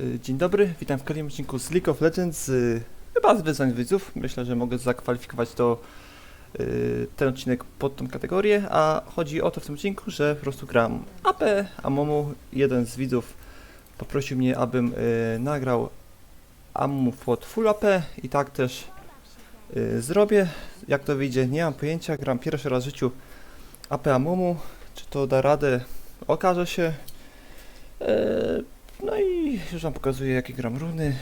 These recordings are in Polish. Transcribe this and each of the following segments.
Y, Dzień dobry, witam w kolejnym odcinku z League of Legends. y, Chyba z wyzwań widzów. Myślę, że mogę zakwalifikować to y, ten odcinek pod tą kategorię, a chodzi o to w tym odcinku, że po prostu gram AP, a Momu, jeden z widzów poprosił mnie, abym nagrał Amumu pod full AP i tak też zrobię. Jak to wyjdzie, nie mam pojęcia, gram pierwszy raz w życiu AP Amumu. Czy to da radę, okaże się. No i już wam pokazuję jakie gram runy.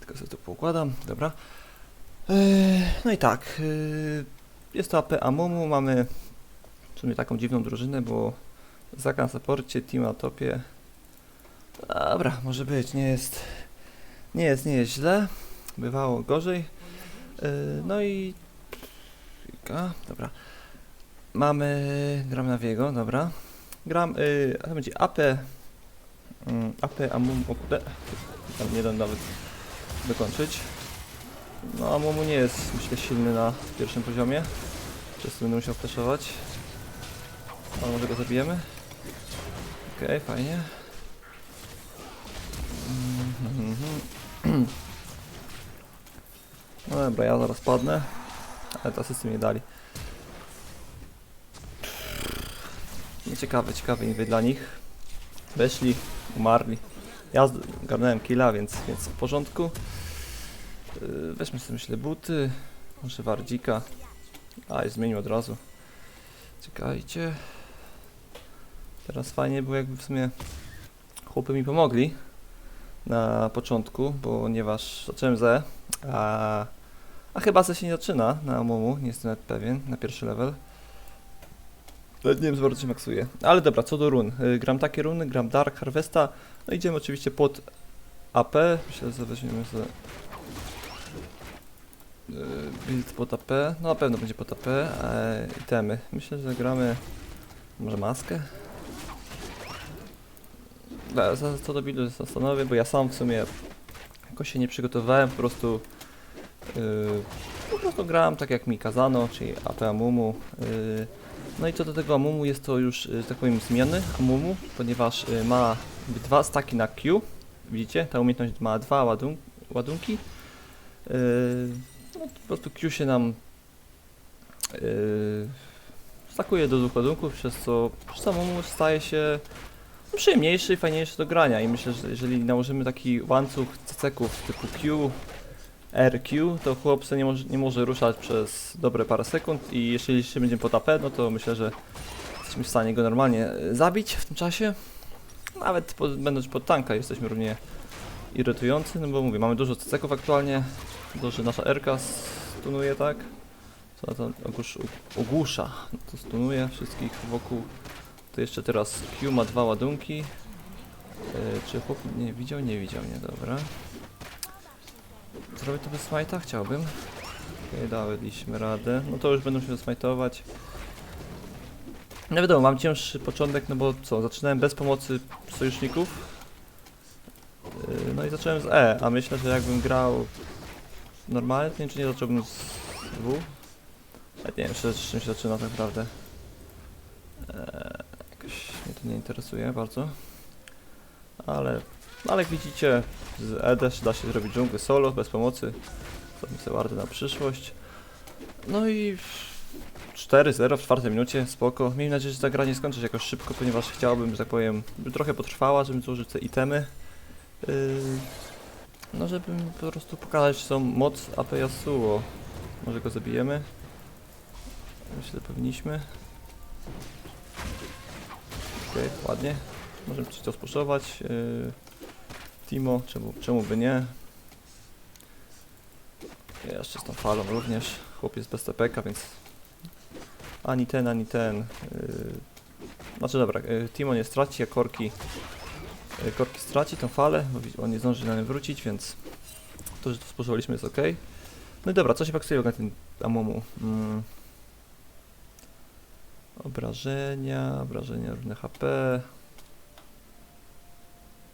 Tylko sobie to poukładam, dobra. Eee, no i tak. eee, jest to AP Amumu, mamy w sumie taką dziwną drużynę, bo Zaka na saporcie, Team na topie. Dobra, może być, nie jest, nie jest, nie jest źle. Bywało gorzej. Eee, no i... Dobra. Mamy... Gram na Wiego, dobra. Gram... To będzie AP Mm, AP Amumu, o tam nie dam nawet dokończyć. No Amumu nie jest, myślę, silny na pierwszym poziomie. Przez to będę musiał flashować. Ale może go zabijemy. Okej, fajnie. Mhm, mhm. No dobra, ja zaraz padnę. Ale to asysty mi dali. Ciekawe, ciekawe niby dla nich. Weszli, umarli. Ja zgarnąłem killa, więc, więc w porządku. Yy, weźmy sobie myślę buty. Może wardzika. A, i zmienił od razu. Czekajcie. Teraz fajnie było jakby w sumie chłopy mi pomogli na początku, ponieważ zacząłem ze, a, a chyba se się nie zaczyna na Momu, nie jestem nawet pewien, na pierwszy level. Nie wiem, za bardzo się maksuje. Ale dobra, co do run. Y, gram takie runy, gram Dark Harvesta. No idziemy oczywiście pod AP. Myślę, że weźmiemy sobie y, build pod AP. No na pewno będzie pod AP. E, itemy. Myślę, że gramy może maskę. Za, co do buildu zastanowię, bo ja sam w sumie jakoś się nie przygotowałem, po prostu y, po prostu grałem tak jak mi kazano, czyli AP Amumu. y, no i co do tego Amumu jest to już, y, że tak powiem, zmiany Amumu, ponieważ y, ma dwa staki na Q. Widzicie? Ta umiejętność ma dwa ładun ładunki. Yy, no, po prostu Q się nam stakuje do dwóch ładunków, przez co samemu staje się przyjemniejszy i fajniejszy do grania. I myślę, że jeżeli nałożymy taki łańcuch ceków typu Q, RQ, to chłop se nie może, nie może ruszać przez dobre parę sekund i jeśli jeszcze będziemy pod AP, no to myślę, że jesteśmy w stanie go normalnie e, zabić w tym czasie. Nawet pod, będąc pod tanka jesteśmy równie irytujący, no bo mówię, mamy dużo ceków aktualnie, że nasza RK stunuje, tak? Co to ogłusz, ogłusza, no to stunuje wszystkich wokół. To jeszcze teraz Q ma dwa ładunki. Yy, czy chłop nie widział? Nie widział mnie, dobra. Zrobię to bez smajta? Chciałbym. Okej, daliśmy radę. No to już będą się smajtować. No wiadomo, mam cięższy początek, no bo co, zaczynałem bez pomocy sojuszników. Yy, no i zacząłem z E, a myślę, że jakbym grał normalnie, to nie czy nie zacząłbym z W. Ale nie wiem, czy, z czym się zaczyna tak naprawdę. Eee, jakoś mnie to nie interesuje bardzo. Ale, ale jak widzicie, z E da się zrobić dżunglę solo, bez pomocy. Zrobimy sobie warty na przyszłość. No i 4-0 w czwartej minucie, spoko. Miejmy nadzieję, że ta gra nie skończy się jakoś szybko, ponieważ chciałbym, że tak powiem, by trochę potrwała, żebym złożył te itemy. Yy, no, żeby po prostu pokazać tą moc AP Yasuo. Może go zabijemy? Myślę, że powinniśmy. Okej, ładnie. Możemy coś to spuszować. Yy, Timo, czemu, czemu by nie? Jeszcze z tą falą również. Chłop jest bez TPK, więc ani ten, ani ten. Yy, znaczy dobra, yy, Timo nie straci, a Korki, yy, Korki straci tą falę, bo on nie zdąży na nie wrócić, więc to, że to spożywaliśmy jest ok. No i dobra, co się faksuje na tym Amumu? Mm. Obrażenia, obrażenia równe HP.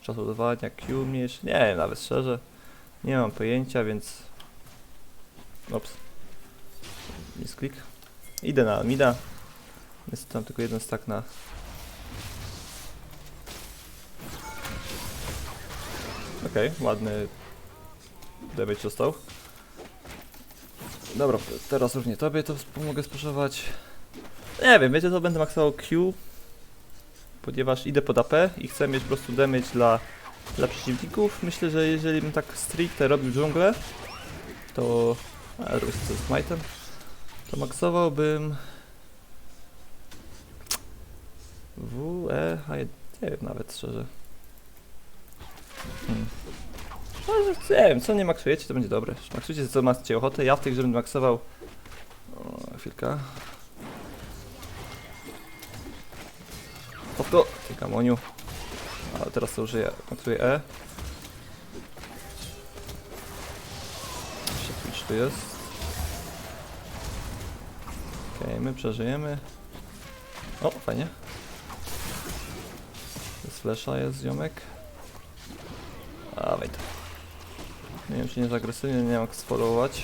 Czas ładowania, Q mniejszy. Nie wiem nawet szczerze. Nie mam pojęcia, więc. Ops. Misklik. Idę na mida. Jest tam tylko jeden stack na Okej, ładny damage dostał. Dobra, teraz równie tobie to pomogę spuszować. Nie wiem, wiecie co, będę maksował Q, ponieważ idę pod AP i chcę mieć po prostu damage dla, dla przeciwników. Myślę, że jeżeli bym tak stricte robił dżunglę, to... A, to jest z smite'em. To maksowałbym... W, E, a nie wiem nawet szczerze. Hmm. Ale nie wiem, co nie maksujecie, to będzie dobre. Maksujcie co macie ochotę. Ja w tej grze będę maksował. O, chwilka. Popko, ty kamoniu. Ale teraz to użyję. Maksuję E. Jeszcze Twitch tu jest. Okej, my przeżyjemy. O, fajnie. Z flesza jest ziomek. Dawaj to. Nie wiem, czy nie jest agresywnie, nie wiem jak sfollowować.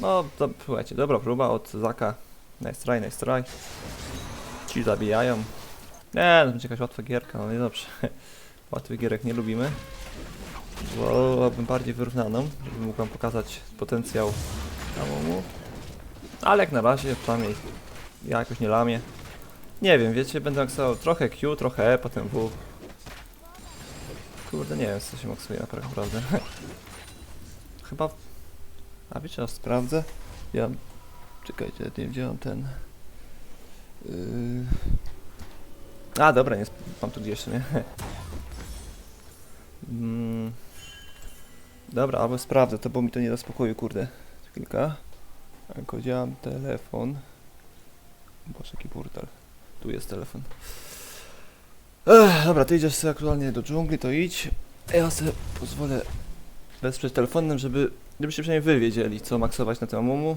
No, to, słuchajcie, dobra próba od Zaka. Nice try, nice try. Ci zabijają. Nie, to będzie jakaś łatwa gierka, no nie dobrze. Łatwych gierek nie lubimy. Wolałbym bardziej wyrównaną, żeby mógł wam pokazać potencjał samemu. Ale jak na razie, przynajmniej ja jakoś nie lamię. Nie wiem, wiecie, będę maksował trochę Q, trochę E, potem W. Kurde, nie wiem, co się maksuje na naprawdę. Chyba... A wiecie, ja sprawdzę. Ja... Czekajcie, nie mam ten... Yy... A, dobra, nie, mam tu gdzieś, nie? mm. Dobra, albo sprawdzę, to bo mi to nie da spokoju, kurde. Chwilka. Jak działam telefon. Boże, jaki portal. Tu jest telefon. Ech, dobra, ty idziesz sobie aktualnie do dżungli, to idź. Ja sobie pozwolę wesprzeć telefonem, żeby, żebyście przynajmniej wy wiedzieli, co maksować na tym amumu.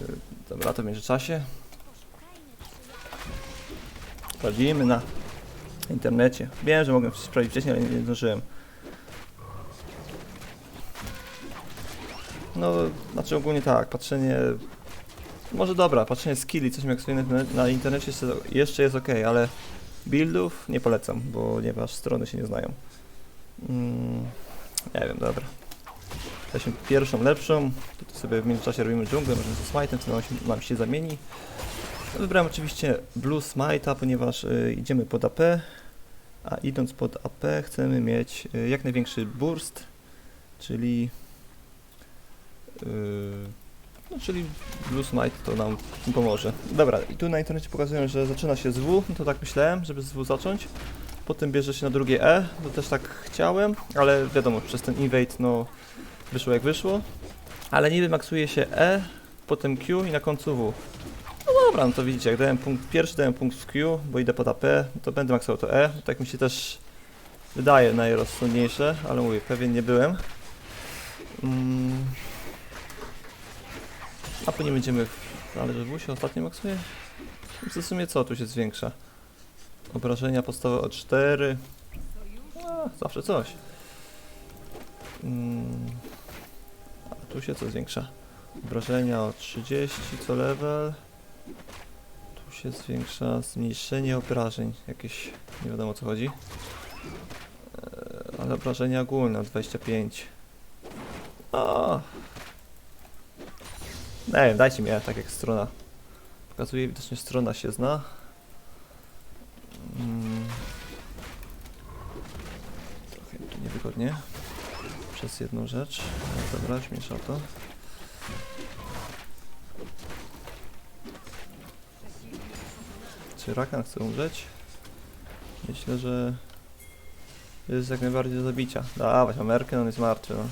Yy, dobra, to w międzyczasie. Sprawdzimy na internecie. Wiem, że mogłem sprawdzić wcześniej, ale nie, zdążyłem. No, znaczy ogólnie tak, patrzenie... Może dobra, patrzenie skilli, coś jak sobie na, internecie jeszcze, jest ok, ale buildów nie polecam, ponieważ strony się nie znają. Mm, nie wiem, dobra. Weźmy pierwszą, lepszą, to sobie w międzyczasie robimy dżunglę, możemy ze smite'em, co nam się, nam się zamieni. Wybrałem oczywiście Blue Smite'a, ponieważ y, idziemy pod AP, a idąc pod AP chcemy mieć y, jak największy burst, czyli y, no, czyli Blue Smite to nam pomoże. Dobra, i tu na internecie pokazują, że zaczyna się z W, no to tak myślałem, żeby z W zacząć. Potem bierze się na drugie E, to też tak chciałem, ale wiadomo, przez ten invade no wyszło jak wyszło. Ale niby maksuje się E, potem Q i na końcu W. No dobra, no to widzicie, jak dałem punkt pierwszy, dałem punkt w Q, bo idę pod AP, to będę maksował to E. Tak mi się też wydaje najrozsądniejsze, ale mówię, pewien nie byłem. Mm. A później będziemy... Ale że W się ostatnio maksuje? W sumie co tu się zwiększa? Obrażenia podstawowe o 4. A, zawsze coś. Mm. A tu się co zwiększa? Obrażenia o 30 co level. Tu się zwiększa zmniejszenie obrażeń. Jakieś nie wiadomo o co chodzi. Eee, ale obrażenia ogólne o 25. O! Nie wiem, dajcie mi tak jak strona. Pokazuje widocznie strona się zna. Mm. Trochę tu niewygodnie. Przez jedną rzecz. No Dobra, zmniejsza to. Czy Rakan chce umrzeć? Myślę, że jest jak najbardziej do zabicia. Dawać, Amerykę, on jest martwy. No.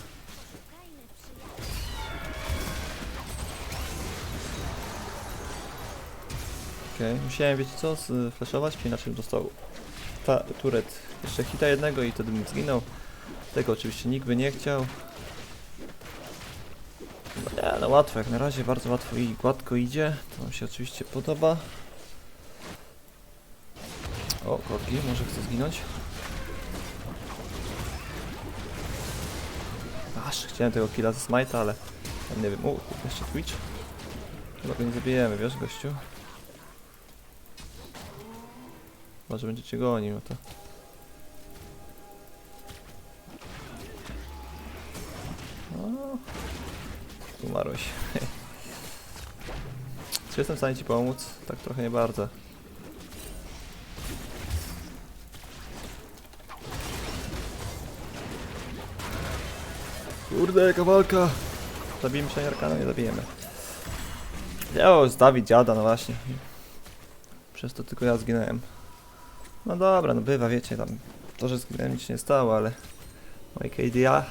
Okej, musiałem, wiecie co, flashować, czy inaczej bym dostał ta turet jeszcze hita jednego i wtedy bym zginął. Tego oczywiście nikt by nie chciał. No nie, no łatwo, jak na razie bardzo łatwo i gładko idzie. To nam się oczywiście podoba. O, kotki, może chce zginąć? Aż, chciałem tego killa ze Smite'a, ale nie wiem. U, jeszcze Twitch. Chyba go nie zabijemy, wiesz, gościu? Chyba, że będzie gonił, no to... No... Umarłeś. Czy jestem w stanie ci pomóc? Tak trochę nie bardzo. Kurde, jaka walka! Zabijemy się Arkana? Nie zabijemy. O, Dawid dziada, no właśnie. Przez to tylko ja zginąłem. No dobra, no bywa, wiecie, tam to, że zginąłem nic się nie stało, ale moje KDA,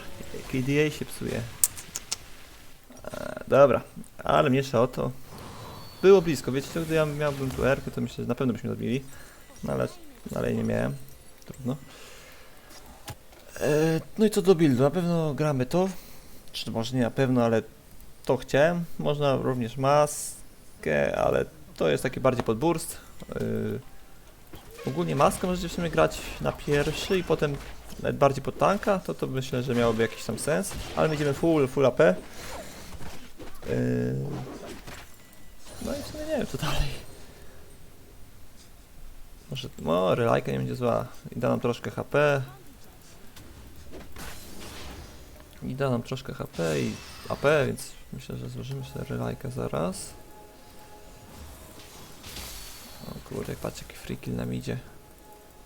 KDA się psuje. E, dobra, ale mniejsza o to. Było blisko, wiecie, to gdy ja miałbym tu R, to myślę, że na pewno byśmy zabili. No ale dalej nie miałem. Trudno. E, no i co do buildu, na pewno gramy to. Czy może nie na pewno, ale to chciałem. Można również maskę, ale to jest taki bardziej pod burst. Yy, ogólnie maskę możecie w sumie grać na pierwszy i potem nawet bardziej pod tanka, to to myślę, że miałoby jakiś tam sens. Ale my idziemy full, full AP. Yy, no i w sumie nie wiem co dalej. Może, no, relajka nie będzie zła. I da nam troszkę HP. I da nam troszkę HP i AP, więc myślę, że złożymy sobie relajkę zaraz. O kurde, patrz jaki free kill nam idzie.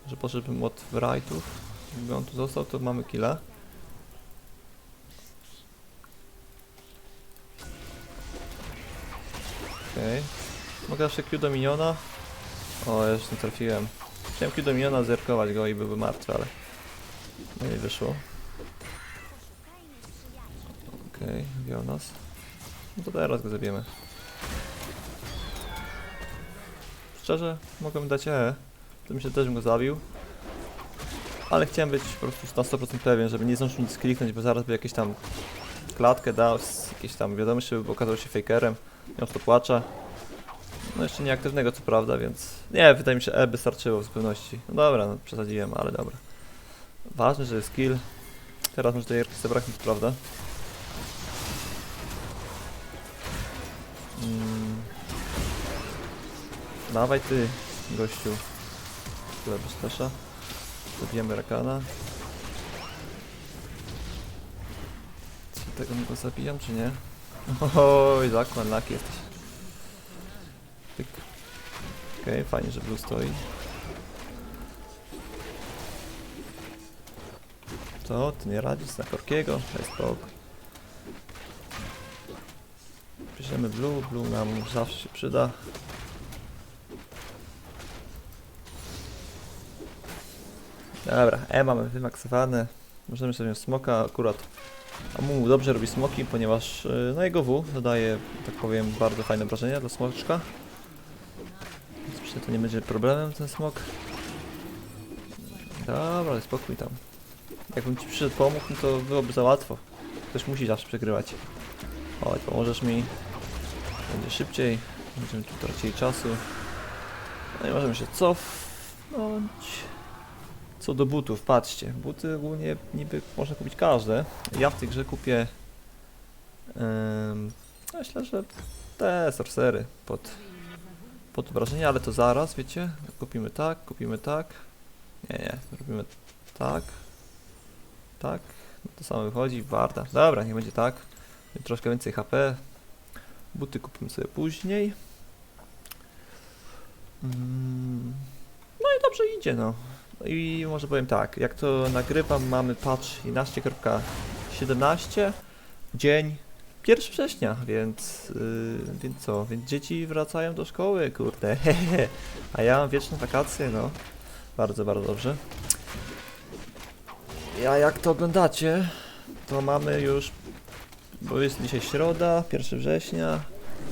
Że poszedłbym od wrightów. Gdyby on tu został, to mamy killa. Okej. Okay. Mogę jeszcze Q do miniona. O, jeszcze nie trafiłem. Chciałem Q do miniona zerkować go i byłby martwy, ale... No nie wyszło. Okej, okay, wziął nas. No to teraz go zabijemy. Szczerze, mogłem dać E. To myślę, też bym go zabił. Ale chciałem być po prostu na 100% pewien, żeby nie zdążył nic kliknąć, bo zaraz by jakieś tam klatkę dał, jakieś tam wiadomość, żeby okazał się fakerem. Miał to płacza. No jeszcze nieaktywnego co prawda, więc... Nie, wydaje mi się E by starczyło w zupełności. No dobra, no przesadziłem, ale dobra. Ważne, że jest kill. Teraz może tej Jerki zabraknąć, prawda? Dawaj ty, gościu. Tyle bez flesza. Zabijemy rakana. Czy tego go zabijam, czy nie? Oj, zakład, laki jesteś. Pyk. Okej, okay, fajnie, że blue stoi. Co? Ty nie radzisz na Korkiego? Daj spokój. Bierzemy blue, blue nam zawsze się przyda. Dobra, E mamy wymaksowane. Możemy sobie smoka, akurat Amumu dobrze robi smoki, ponieważ yy, no jego W dodaje, tak powiem, bardzo fajne wrażenia dla smoczka. Więc myślę, to nie będzie problemem ten smok. Dobra, ale spokój tam. Jakbym ci przyszedł pomógł, no to byłoby za łatwo. Ktoś musi zawsze przegrywać. Chodź, pomożesz mi. Będzie szybciej. Będziemy tu tracili czasu. No i możemy się cofnąć. Co do butów, patrzcie. Buty ogólnie niby można kupić każde. Ja w tej grze kupię... Myślę, że te sorcery pod, pod wrażenie, ale to zaraz, wiecie? Kupimy tak, kupimy tak. Nie, nie, robimy tak. Tak. No to samo wychodzi, warta. Dobra, nie będzie tak. Troszkę więcej HP. Buty kupimy sobie później. Mm. No i dobrze idzie, no. I może powiem tak, jak to nagrywam, mamy patch 11.17, dzień 1 września, więc, yy, więc co, więc dzieci wracają do szkoły, kurde, a ja mam wieczne wakacje, no, bardzo, bardzo dobrze. Ja jak to oglądacie, to mamy już, bo jest dzisiaj środa, 1 września,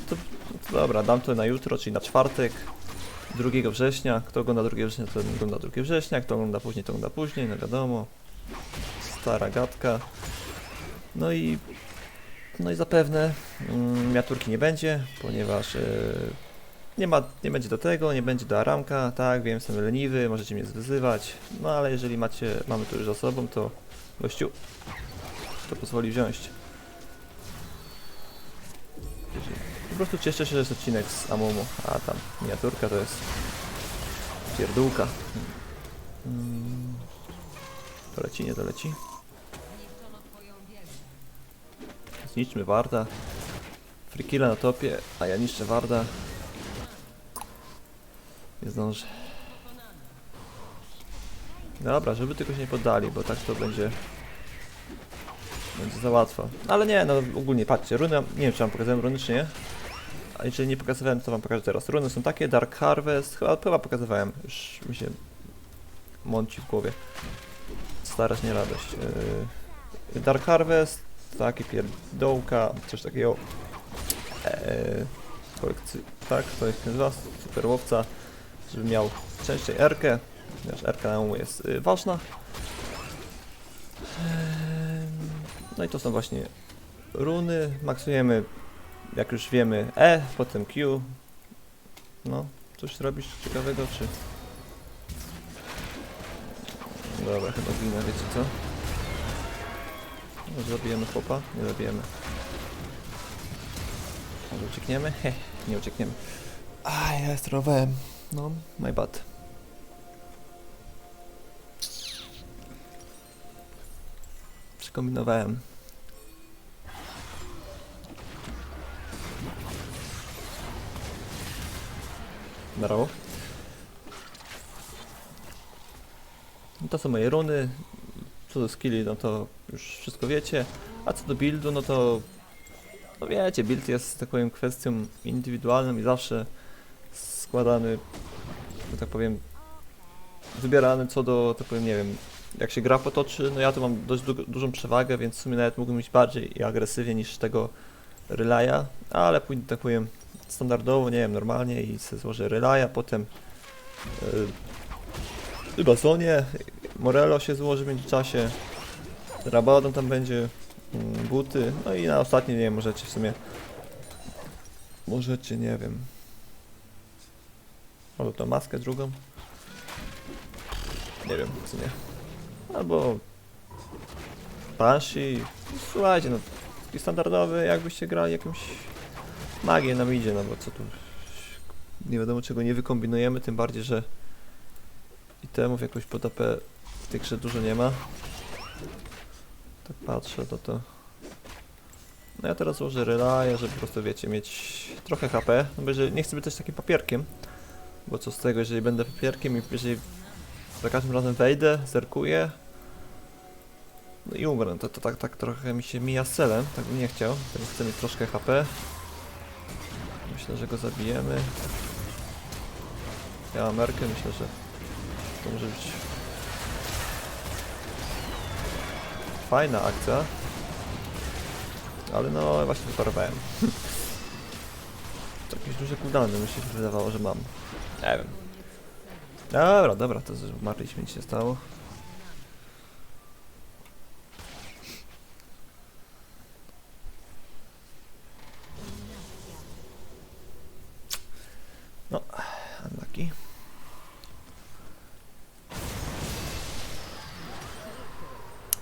to, to dobra, dam to na jutro, czyli na czwartek, 2 września. Kto ogląda 2 września, to ogląda 2 września. Kto ogląda później, to ogląda później, no wiadomo. Stara gadka. No i no i zapewne mm, nie będzie, ponieważ yy, nie ma, nie będzie do tego, nie będzie do aramka, tak, wiem, jestem leniwy, możecie mnie zwyzywać, no ale jeżeli macie, mamy to już za sobą, to gościu, to pozwoli wziąć. Prostu cieszę się, że jest odcinek z Amumu, a tam miniaturka to jest pierdółka. Hmm. To leci, nie doleci. zniszczmy Warda. Frikilla na topie, a ja niszczę Warda. Nie zdążę. Dobra, żeby tylko się nie poddali, bo tak to będzie... Będzie za łatwo. Ale nie, no ogólnie patrzcie, runy, nie wiem czy wam pokazałem runy czy nie. A jeżeli nie pokazywałem, to wam pokażę teraz. Runy są takie, Dark Harvest, chyba, chyba pokazywałem, już mi się mąci w głowie. Starasz nie radość. Yy, Dark Harvest, takie pierdołka, coś takiego. Eee, kolekcy... Tak, to jest nazywa, super łowca, żeby miał częściej Erkę, ponieważ Erka na jest y, ważna. Ehm, No i to są właśnie runy. Maksujemy, jak już wiemy, E, potem Q. No, coś robisz ciekawego, czy... Dobra, chyba ginę, wiecie co? No, zabijemy chłopa? Nie zabijemy. Może uciekniemy? Heh, nie uciekniemy. A, ja sterowałem. No, my bad. Przekombinowałem. No to są moje runy. Co do skilli, no to już wszystko wiecie. A co do buildu, no to... No wiecie, build jest, tak powiem, kwestią indywidualną i zawsze składany, że tak powiem, wybierany co do, tak powiem, nie wiem, jak się gra potoczy, no ja tu mam dość du dużą przewagę, więc w sumie nawet mógłbym iść bardziej i agresywnie niż tego Relaya, ale pójdę, tak powiem, standardowo, nie wiem, normalnie i sobie złożę Relaya, potem yy, chyba Zonie, Morello się złoży w międzyczasie, Rabadon tam będzie, mm, buty, no i na ostatnie, nie wiem, możecie w sumie, możecie, nie wiem, albo tą maskę drugą, nie wiem, w sumie, albo Banshee, słuchajcie, no, taki standardowy, jakbyście grali jakąś magię nam idzie, no bo co tu, nie wiadomo czego nie wykombinujemy, tym bardziej, że itemów jakoś pod AP w tej grze dużo nie ma. Tak patrzę, to to... No ja teraz złożę relaję, żeby po prostu, wiecie, mieć trochę HP, no bo jeżeli nie chcę być też takim papierkiem, bo co z tego, jeżeli będę papierkiem i jeżeli za każdym razem wejdę, zerkuję, no i umrę, to, to tak, tak trochę mi się mija z celem, tak bym nie chciał, więc chcę mieć troszkę HP. Myślę, że go zabijemy. Ja mam Merkę, myślę, że to może być fajna akcja. Ale no właśnie wyparowałem. to jakieś duże cooldowny mi się wydawało, że mam. Nie wiem. Dobra, dobra, to mi nic nie stało. No, unlucky.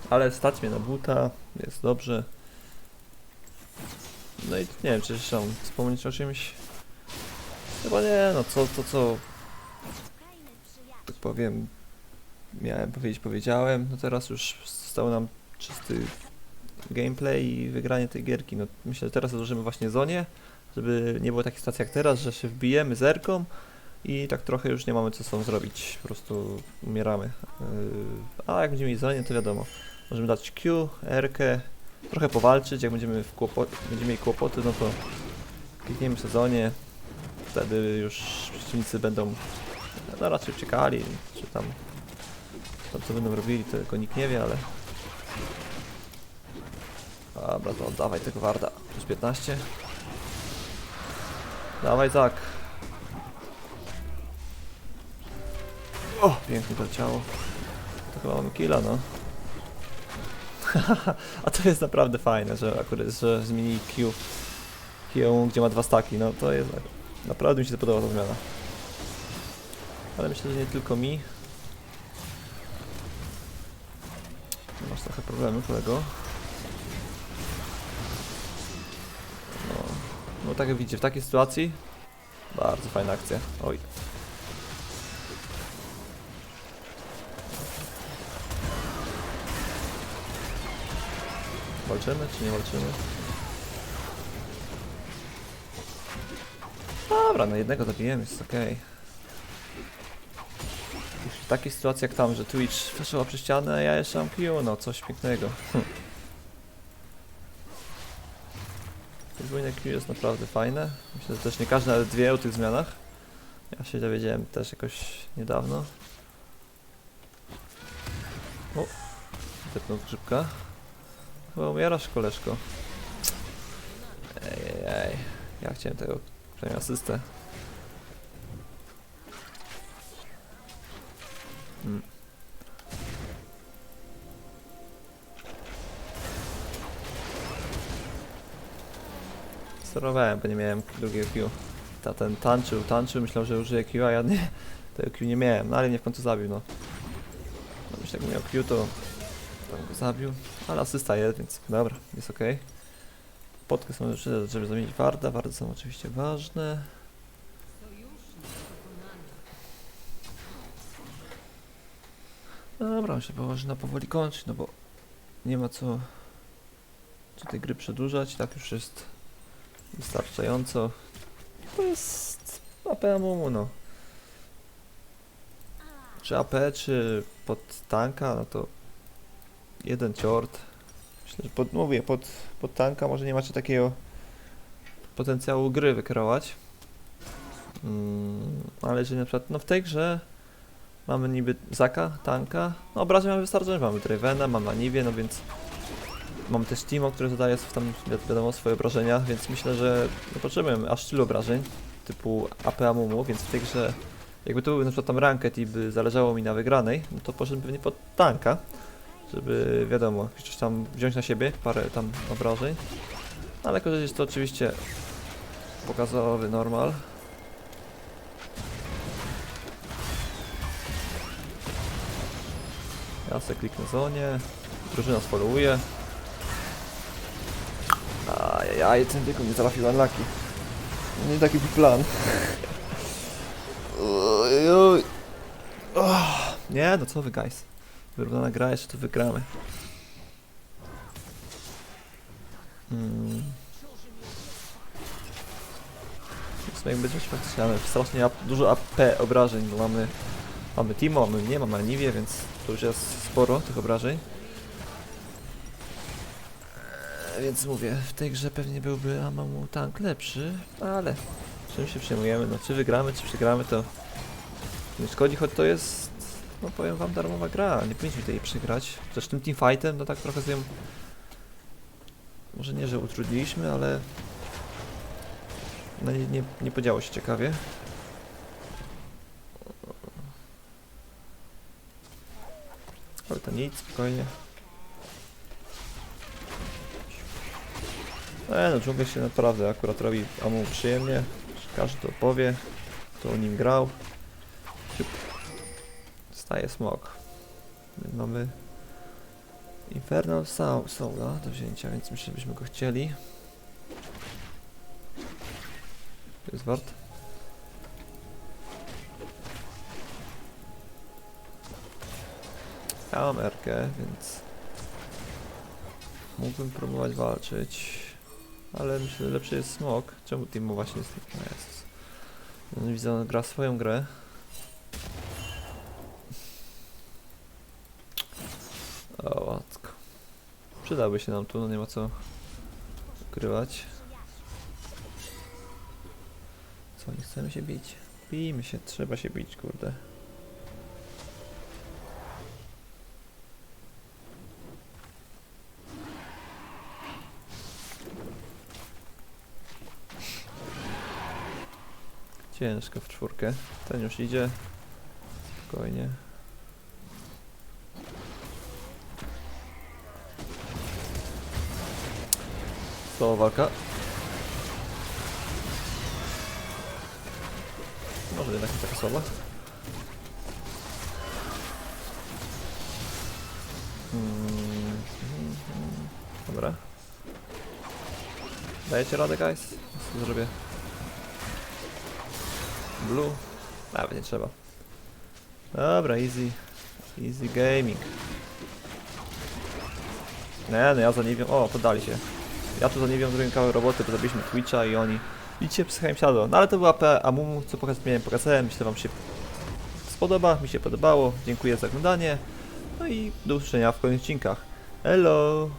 Ale stać mnie na buta, jest dobrze. No i nie wiem, czy jeszcze mam wspomnieć o czymś. Chyba nie, no co, to co, tak powiem, miałem powiedzieć, powiedziałem. No teraz już został nam czysty gameplay i wygranie tej gierki. No myślę, że teraz odłożymy właśnie zonie, żeby nie było takiej sytuacji jak teraz, że się wbijemy zerką i tak trochę już nie mamy co z tą zrobić, po prostu umieramy. Yy, a jak będziemy mieć zonie, to wiadomo, możemy dać Q, R, trochę powalczyć, jak będziemy, w będziemy mieli kłopoty, no to klikniemy w sezonie, wtedy już przeciwnicy będą no raczej uciekali, czy tam, tam co będą robili, to tylko nikt nie wie, ale Dobra, to oddawaj tego Warda. Plus 15. Dawaj, Zak. O, pięknie to ciało. To chyba mamy killa, no. A to jest naprawdę fajne, że akurat, że zmienili Q. Q, gdzie ma dwa staki, no to jest... Naprawdę mi się podoba ta zmiana. Ale myślę, że nie tylko mi. Masz trochę problemu, kolego. No, no tak jak widzicie, w takiej sytuacji bardzo fajna akcja. Oj. Walczymy czy nie walczymy? Dobra, no jednego zabijemy, jest okej. Okay. W takiej sytuacji jak tam, że Twitch przeszła przez ścianę, a ja jeszcze mam Q, no coś pięknego. Podwójne Q jest naprawdę fajne. Myślę, że też nie każdy, ale dwie o tych zmianach. Ja się dowiedziałem też jakoś niedawno. O, tepnął grzybka. Chyba umierasz, koleżko. Ej, ej, ej. Ja chciałem tego przynajmniej asystę. Hmm. Sterowałem, bo nie miałem drugiego Q. Ta ten tańczył, tańczył, myślał, że użyje Q, a ja nie, tego Q nie miałem, no ale mnie w końcu zabił, no. no myślę, jakbym miał Q, to go zabił, ale asysta jest, więc dobra, jest ok. Podkę są rzeczy, żeby zamienić warda, wardy są oczywiście ważne. Dobra, myślę, że na powoli kończyć, no bo nie ma co, co tej gry przedłużać, tak już jest wystarczająco. To jest AP Amumu, no. Czy AP, czy pod tanka, no to jeden ciort. Myślę, że pod, mówię, pod, pod tanka może nie macie takiego potencjału gry wykreować. Mm, ale jeżeli na przykład, no w tej grze mamy niby Zaka, tanka, no obrażeń mamy wystarczająco, mamy Dravena, mamy Anivię, no więc mamy też Timo, który zadaje tam wi- wiadomo swoje obrażenia, więc myślę, że nie potrzebujemy aż tylu obrażeń typu AP Amumu, więc w tej grze jakby to był na przykład tam ranked i by zależało mi na wygranej, no to poszedłem pewnie pod tanka, żeby wiadomo, coś tam wziąć na siebie, parę tam obrażeń. Ale że jest to oczywiście pokazowy normal. Ja sobie kliknę zonie, drużyna sfollowuje. Ajajaj, ten tylko nie trafił unlucky. Nie taki był plan. Nie, no co wy guys. Wyrównana gra, jeszcze to wygramy. Hmm. W sumie jak będziemy się faktycznie mamy strasznie ap- dużo AP obrażeń, bo mamy mamy Timo, mamy mnie, mamy Anivię, więc to już jest sporo tych obrażeń. Eee, Więc mówię, w tej grze pewnie byłby Amamu tank lepszy, ale czym się przejmujemy, no czy wygramy, czy przegramy, to nie szkodzi, choć to jest, no powiem wam, darmowa gra, nie powinniśmy tej przegrać. Zresztą tym teamfightem, no tak trochę sobie, może nie, że utrudniliśmy, ale no nie, nie, nie podziało się ciekawie. Ale to nic, spokojnie. E, no dżungel się naprawdę akurat robi amu przyjemnie. Każdy to powie, kto o nim grał. Siup. Staje smok. My mamy Infernal Soul- Soula do wzięcia, więc myślę, byśmy go chcieli. To jest wart. Ja mam Erkę, więc mógłbym próbować walczyć, ale myślę, że lepszy jest smok. Czemu Timo właśnie jest no jest. Widzę, on gra swoją grę. O, łatko. Przydałby się nam tu, no nie ma co ukrywać. Co, nie chcemy się bić? Bijmy się, trzeba się bić, kurde. Ciężko w czwórkę. Ten już idzie. Spokojnie. Słaba walka. Może jednak nie taka słaba. Mm, mm, mm. Dobra. Dajecie radę, guys? Co zrobię? Blue? Nawet nie trzeba. Dobra, easy. Easy gaming. Nie, no ja za nie wiem. O, poddali się. Ja tu za nie wiem, zrobiłem kawałek roboty, bo zabiliśmy Twitcha i oni Widzicie, psychałem siadło. No ale to była P Amumu, co pokaz miałem, pokazałem. Myślę, wam się spodoba, mi się podobało. Dziękuję za oglądanie. No i do usłyszenia w kolejnych odcinkach. Hello!